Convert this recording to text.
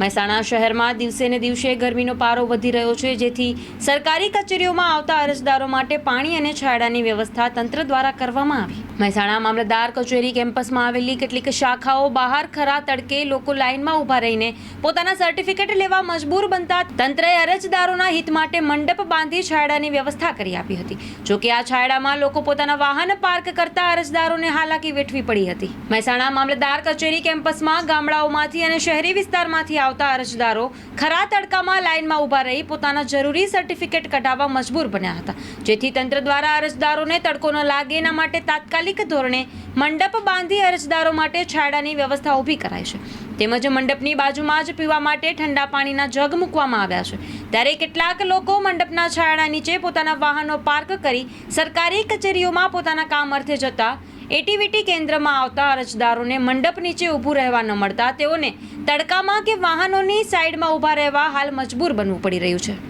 મહેસાણા શહેરમાં દિવસે ને દિવસે ગરમીનો પારો વધી રહ્યો છે, જેથી સરકારી કચેરીઓમાં આવતા અરજદારો માટે પાણી અને છાંયડાની વ્યવસ્થા તંત્ર દ્વારા કરવામાં આવી. મહેસાણા મામલતદાર કચેરી કેમ્પસમાં આવેલી કેટલીક શાખાઓ બહાર ખરા તડકે લોકો લાઇનમાં ઊભા રહીને પોતાના સર્ટિફિકેટ લેવા મજબૂર બનતા તંત્રએ અરજદારોના હિત માટે મંડપ બાંધી છાંયડાની વ્યવસ્થા કરી આપી હતી. જોકે આ છાંયડામાં લોકો પોતાના વાહન પાર્ક કરતા અરજદારોને હાલાકી વેઠવી પડી હતી. મહેસાણા મામલતદાર કચેરી કેમ્પસમાં ગામડાઓમાંથી અને શહેરી વિસ્તારમાંથી આવતા અરજદારો ખરા તડકામાં લાઇનમાં ઊભા રહી પોતાના જરૂરી સર્ટિફિકેટ કઢાવવા મજબૂર બન્યા હતા. જેથી તંત્ર દ્વારા અરજદારોને તડકો ન લાગે, એના માટે તાત્કાલિક ધોરણે મંડપ બાંધી અરજદારો માટે છાયડાની વ્યવસ્થા ઊભી કરાઈ છે. તેમજ મંડપની બાજુમાં જ પીવા માટે ઠંડા પાણીના જગ મૂકવામાં આવ્યા છે. ત્યારે કેટલાક લોકો મંડપના છાંયડા નીચે પોતાના વાહનો પાર્ક કરી સરકારી કચેરીઓમાં પોતાના કામ અર્થે જતા એટીવીટી કેન્દ્રમાં આવતા અરજદારોને મંડપ નીચે ઊભું રહેવા ન મળતા તેઓને તડકામાં કે વાહનોની સાઈડમાં ઊભા રહેવા હાલ મજબૂર બનવું પડી રહ્યું છે.